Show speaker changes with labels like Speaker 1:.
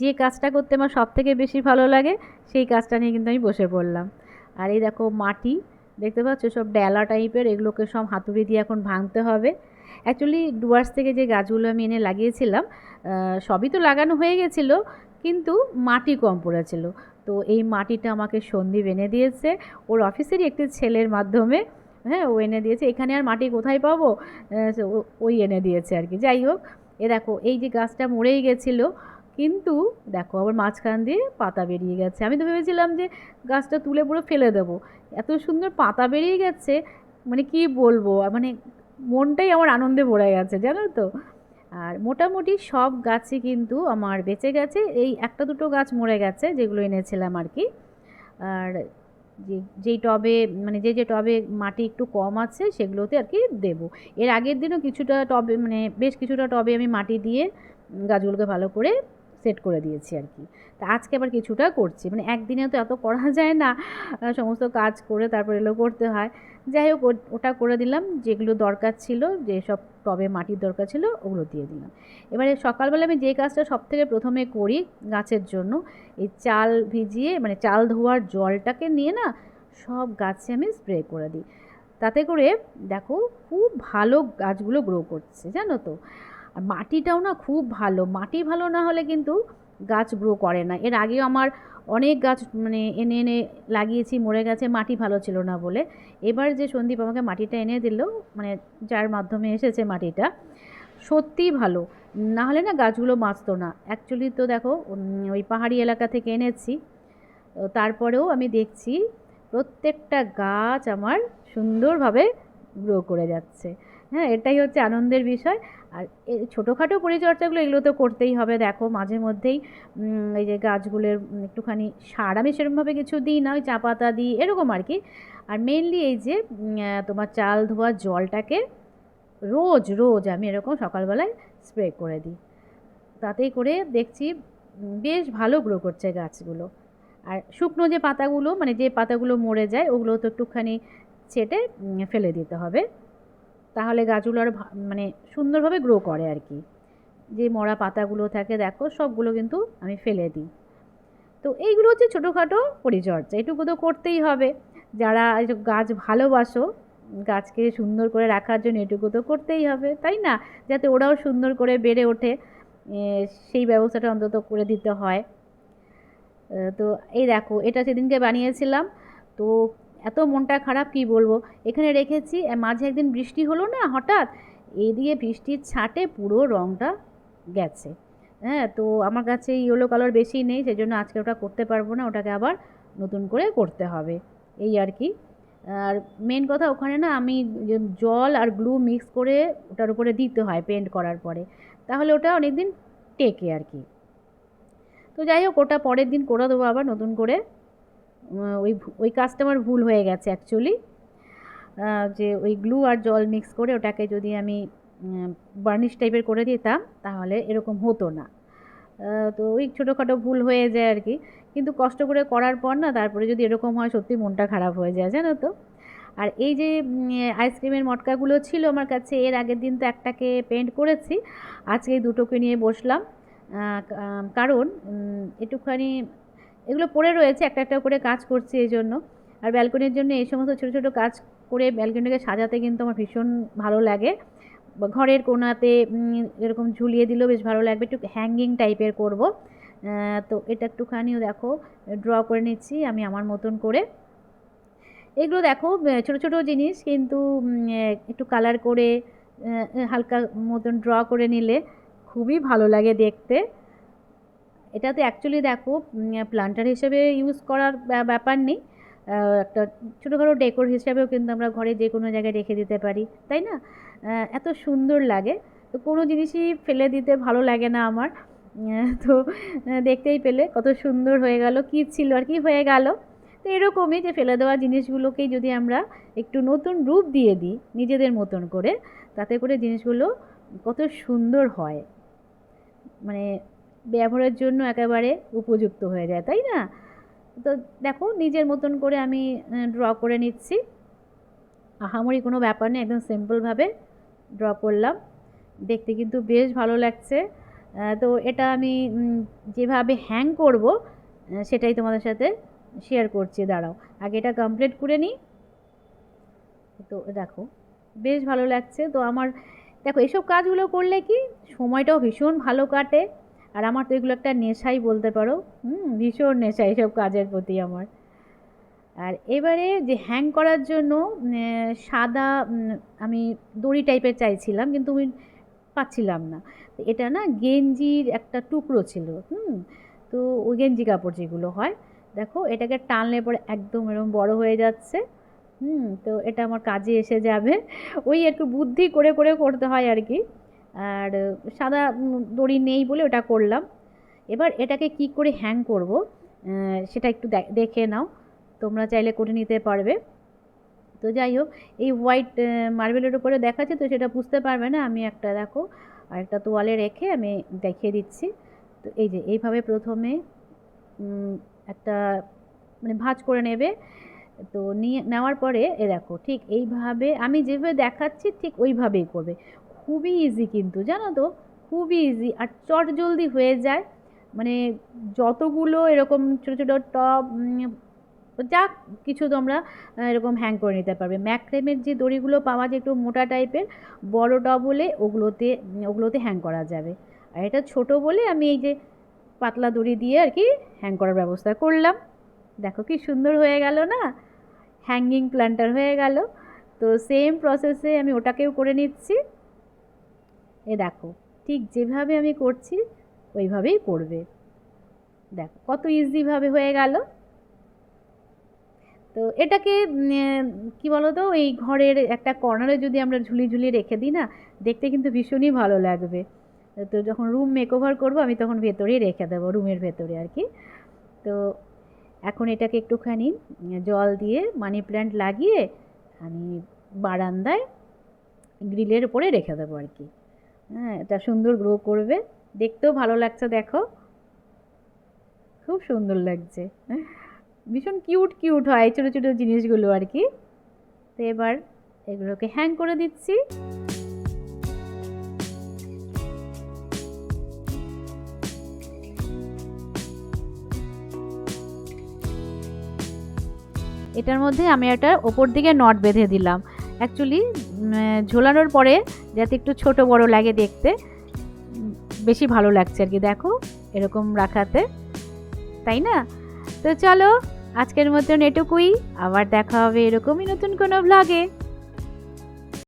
Speaker 1: যে কাজটা করতে আমার সব থেকে বেশি ভালো লাগে, সেই কাজটা নিয়ে কিন্তু আমি বসে পড়লাম। আর এই দেখো মাটি, দেখতে পাচ্ছ? সব ডেলা টাইপের, এগুলোকে সব হাতুড়ি দিয়ে এখন ভাঙতে হবে। অ্যাকচুয়ালি ডুয়ার্স থেকে যে গাছগুলো আমি এনে লাগিয়েছিলাম সবই তো লাগানো হয়ে গেছিল, কিন্তু মাটি কম পড়েছিল। তো এই মাটিটা আমাকে সন্দীপ এনে দিয়েছে। ওর অফিসেরই একটি ছেলের মাধ্যমে হ্যাঁ ও এনে দিয়েছে। এখানে আর মাটি কোথায় পাবো? ওই এনে দিয়েছে আর কি। যাই হোক, এ দেখো, এই যে গাছটা মরেই গেছিল কিন্তু দেখো আবার মাঝখান দিয়ে পাতা বেরিয়ে গেছে। আমি তো ভেবেছিলাম যে গাছটা তুলে পুরো ফেলে দেবো। এত সুন্দর পাতা বেরিয়ে গেছে মানে কি বলব? মানে মনটাই আমার আনন্দে ভরে গেছে, জানো তো? আর মোটামুটি সব গাছই কিন্তু আমার বেঁচে গেছে। এই একটা দুটো গাছ মরে গেছে যেগুলো এনেছিলাম আর কি। আর যে, যেই টবে মানে যে যে টবে মাটি একটু কম আছে সেগুলোতে আর কি দেবো। এর আগের দিনও কিছুটা টবে মানে বেশ কিছুটা টবে আমি মাটি দিয়ে গাছগুলোকে ভালো করে সেট করে দিয়েছি আর কি। তা আজকে আবার কিছুটা করছি। মানে একদিনে তো এত করা যায় না সমস্ত কাজ করে তারপর এগুলো করতে হয়। যাই হোক, ওটা করে দিলাম। যেগুলো দরকার ছিল যেসব টবে মাটির দরকার ছিল, ওগুলো দিয়ে দিলাম। এবারে সকালবেলা আমি যে কাজটা সব থেকে প্রথমে করি গাছের জন্য, এই চাল ভিজিয়ে মানে চাল ধোয়ার জলটাকে নিয়ে না সব গাছে আমি স্প্রে করে দিই। তাতে করে দেখো, খুব ভালো গাছগুলো গ্রো করছে, জানো তো? আর মাটিটাও না খুব ভালো। মাটি ভালো না হলে কিন্তু গাছ গ্রো করে না। এর আগেও আমার অনেক গাছ মানে এনে এনে লাগিয়েছি, মরে গেছে, মাটি ভালো ছিল না বলে। এবার যে সন্দীপ আমাকে মাটিটা এনে দিল মানে যার মাধ্যমে এসেছে মাটিটা সত্যিই ভালো। না হলে না গাছগুলো বাঁচতো না। অ্যাকচুয়ালি তো দেখো ওই পাহাড়ি এলাকা থেকে এনেছি। তারপরেও আমি দেখছি প্রত্যেকটা গাছ আমার সুন্দরভাবে গ্রো করে যাচ্ছে। হ্যাঁ এটাই হচ্ছে আনন্দের বিষয়। আর ছোটোখাটো পরিচর্যাগুলো এগুলো তো করতেই হবে। দেখো, মাঝে মধ্যেই এই যে গাছগুলোর একটুখানি সার, আমি সেরকমভাবে কিছু দিই না, ওই চা পাতা দিই, এরকম আর কি। আর মেনলি এই যে তোমার চাল ধোয়া জলটাকে রোজ রোজ আমি এরকম সকালবেলায় স্প্রে করে দিই। তাতেই করে দেখছি বেশ ভালো গ্রো করছে গাছগুলো। আর শুকনো যে পাতাগুলো মানে যে পাতাগুলো মরে যায়, ওগুলো তো একটুখানি ছেটে ফেলে দিতে হবে। তাহলে গাছগুলো আরও মানে সুন্দরভাবে গ্রো করে আর কি যে মরা পাতাগুলো থাকে, দেখো, সবগুলো কিন্তু আমি ফেলে দিই। তো এইগুলো হচ্ছে ছোটোখাটো পরিচর্যা, এটুকু তো করতেই হবে। যারা গাছ ভালোবাসো, গাছকে সুন্দর করে রাখার জন্য এটুকু তো করতেই হবে, তাই না? যাতে ওরাও সুন্দর করে বেড়ে ওঠে সেই ব্যবস্থাটা অন্তত করে দিতে হয়। তো এই দেখো, এটা সেদিনকে বানিয়েছিলাম। তো এত মনটা খারাপ কি বলব? এখানে রেখেছি মাঝে একদিন বৃষ্টি হলো না হঠাৎ এইদিকে বৃষ্টির ছাটে পুরো রঙটা গেছে। হ্যাঁ তো আমার কাছে ইয়েলো কালার বেশি নেই সেই জন্য আজকে ওটা করতে পারব না, ওটাকে আবার নতুন করে করতে হবে। এই আর কি। আর মেন কথা ওখানে না, আমি জল আর গ্লু মিক্স করে ওটার উপরে দিতে হয় পেন্ট করার পরে। তাহলে ওটা অনেক দিন টেকে আর কি। তো যাই হোক, ওটা পরের দিন করে দেবো আবার নতুন করে। ওই ওই কাজটা আমার ভুল হয়ে গেছে অ্যাকচুয়ালি যে ওই গ্লু আর জল মিক্স করে ওটাকে যদি আমি বার্নিশ টাইপের করে দিতাম, তাহলে এরকম হতো না। তো ওই ছোটোখাটো ভুল হয়ে যায় আর কি। কিন্তু কষ্ট করে করার পর না, তারপরে যদি এরকম হয়, সত্যি মনটা খারাপ হয়ে যায়, জানো তো। আর এই যে আইসক্রিমের মটকাগুলো ছিল আমার কাছে, এর আগের দিন তো একটাকে পেন্ট করেছি। আজকে দুটোকে নিয়ে বসলাম। কারণ একটুখানি এগুলো পড়ে রয়েছে, একটা একটা করে কাজ করছি এই জন্য। আর ব্যালকনির জন্য এই সমস্ত ছোটো ছোটো কাজ করে ব্যালকনিটাকে সাজাতে কিন্তু আমার ভীষণ ভালো লাগে। ঘরের কোনাতে এরকম ঝুলিয়ে দিলেও বেশ ভালো লাগবে, একটু হ্যাঙ্গিং টাইপের করব। তো এটা একটুখানিও দেখো ড্র করে নিচ্ছি আমি আমার মতন করে। এগুলো দেখো ছোটো ছোটো জিনিস কিন্তু একটু কালার করে হালকা মতন ড্র করে নিলে খুবই ভালো লাগে দেখতে। এটাতে অ্যাকচুয়ালি দেখো প্লান্টার হিসেবে ইউজ করার ব্যাপার নেই। একটা ছোটোখাটো ডেকোর হিসাবেও কিন্তু আমরা ঘরে যে কোনো জায়গায় রেখে দিতে পারি, তাই না? এত সুন্দর লাগে। তো কোনো জিনিসই ফেলে দিতে ভালো লাগে না আমার। তো দেখতেই পেলে কত সুন্দর হয়ে গেল, কী ছিল আর কি হয়ে গেল। তো এরকমই যে ফেলে দেওয়া জিনিসগুলোকেই যদি আমরা একটু নতুন রূপ দিয়ে দিই নিজেদের মতন করে, তাতে করে জিনিসগুলো কত সুন্দর হয়। মানে ব্যবহারের জন্য একেবারে উপযুক্ত হয়ে যায়, তাই না? তো দেখো, নিজের মতন করে আমি ড্র করে নিচ্ছি। আহামরি কোনো ব্যাপার নেই, একদম সিম্পলভাবে ড্র করলাম। দেখতে কিন্তু বেশ ভালো লাগছে। তো এটা আমি যেভাবে হ্যাং করব সেটাই তোমাদের সাথে শেয়ার করছি, দাঁড়াও। আগে এটা কমপ্লিট করে নিই। তো দেখো, বেশ ভালো লাগছে। তো আমার, দেখো, এসব কাজগুলো করলে কি, সময়টাও ভীষণ ভালো কাটে। আর আমার তো এগুলো একটা নেশাই বলতে পারো। হুম, ভীষণ নেশা এইসব কাজের প্রতি আমার। আর এবারে যে হ্যাং করার জন্য সাদা আমি দড়ি টাইপের চাইছিলাম, কিন্তু আমি পাচ্ছিলাম না। এটা না গেঞ্জির একটা টুকরো ছিল, হুম? তো ওই গেঞ্জি কাপড় যেগুলো হয়, দেখো, এটাকে টানলে পরে একদম এরকম বড় হয়ে যাচ্ছে, হুম? তো এটা আমার কাজে এসে যাবে। ওই একটু বুদ্ধি করে করে করতে হয় আর কি। আর সাদা দড়ি নেই বলে ওটা করলাম। এবার এটাকে কি করে হ্যাং করব? সেটা একটু দেখে নাও। তোমরা চাইলে করে নিতে পারবে। তো যাই হোক, এই হোয়াইট মার্বেলের উপরে দেখাচ্ছে তো সেটা বুঝতে পারবে না। আমি একটা দেখো আর একটা তোয়ালে রেখে আমি দেখিয়ে দিচ্ছি। তো এই যে, এইভাবে প্রথমে একটা মানে ভাঁজ করে নেবে। তো নিয়ে, নেওয়ার পরে, এ দেখো, ঠিক এইভাবে আমি যেভাবে দেখাচ্ছি ঠিক ওইভাবেই করবে। খুবই ইজি কিন্তু, জানো তো? খুবই ইজি আর চট জলদি হয়ে যায়। মানে যতগুলো এরকম ছোটো ছোটো টপ যা কিছু তোমরা এরকম হ্যাং করে নিতে পারবে। ম্যাক্রেমের যে দড়িগুলো পাওয়া যায় একটু মোটা টাইপের, বড় টপ হলে ওগুলোতে ওগুলোতে হ্যাং করা যাবে। আর এটা ছোট বলে আমি এই যে পাতলা দড়ি দিয়ে আর কি হ্যাং করার ব্যবস্থা করলাম। দেখো কি সুন্দর হয়ে গেল না? হ্যাঙ্গিং প্ল্যান্টার হয়ে গেল। তো সেম প্রসেসে আমি ওটাকেও করে নিচ্ছি। এ দেখো, ঠিক যেভাবে আমি করছি, ওইভাবেই করবে। দেখো, কত ইজিভাবে হয়ে গেল। তো এটাকে কি বলো তো এই ঘরের একটা কর্নারে যদি আমরা ঝুলি ঝুলিয়ে রেখে দিই না, দেখতে কিন্তু ভীষণই ভালো লাগবে। তো যখন রুম মেকওভার করব, আমি তখন ভেতরেই রেখে দেবো, রুমের ভেতরে আর কি। তো এখন এটাকে একটুখানি, জল দিয়ে মানি প্ল্যান্ট লাগিয়ে, আমি বারান্দায় গ্রিলের উপরে রেখে দেবো আর কি। হ্যাঁ এটা সুন্দর গ্রো করবে। দেখতেও ভালো লাগছে, দেখো। খুব সুন্দর লাগছে। ভীষণ কিউট কিউট হয় ছোটো ছোটো জিনিসগুলো আর কি। তো এবার এগুলোকে হ্যাং করে দিচ্ছি। এটার মধ্যে আমি একটা ওপর দিকে নট বেঁধে দিলাম। অ্যাকচুয়ালি ঝোলানোর পরে যাতে একটু ছোট বড় লাগে দেখতে, বেশি ভালো লাগছে আর কি। দেখো, এরকম রাখাতে। তাই না? তো চলো, আজকের মতন এটুকুই। আবার দেখা হবে এরকমই নতুন কোনো ভ্লগে